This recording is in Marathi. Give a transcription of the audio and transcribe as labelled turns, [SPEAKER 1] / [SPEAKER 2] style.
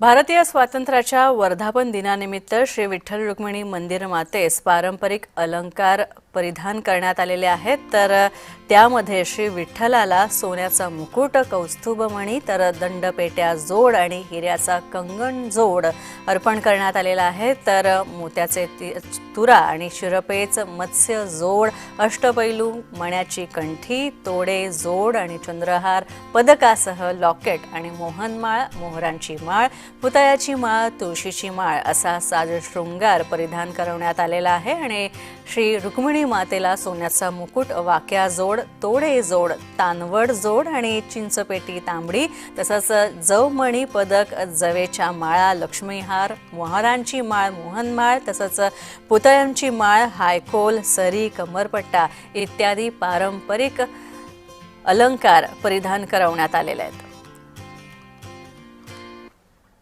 [SPEAKER 1] भारतीय स्वातंत्र्याच्या वर्धापन दिनानिमित्त श्री विठ्ठल रुक्मिणी मंदिर मातेस पारंपरिक अलंकार परिधान करण्यात आलेले आहेत. तर त्यामध्ये श्री विठ्ठलाला सोन्याचा मुकुट कौस्तुभमणी तर दंडपेट्या जोड आणि हिऱ्याचा कंगण जोड अर्पण करण्यात आलेला आहे. तर मोत्याचे ति- तुरा आणि शिरपेच मत्स्य जोड अष्टपैलू मण्याची कंठी तोडे जोड आणि चंद्रहार पदकासह लॉकेट आणि मोहनमाळ मोहरांची माळ पुतळ्याची माळ तुळशीची माळ असा साज शृंगार परिधान करवण्यात आलेला आहे. आणि श्री रुक्मिणी मातेला सोन्याचा मुकुट वाक्या जोड तोडे जोड तानवड जोड आणि चिंचपेटी तांबडी तसंच जवमणी पदक जवेच्या माळा लक्ष्मीहार मोहरांची माळ मोहनमाळ तसंच पुतळ्यांची माळ हायकोल सरी कमरपट्टा इत्यादी पारंपरिक अलंकार परिधान करवण्यात आलेले आहेत.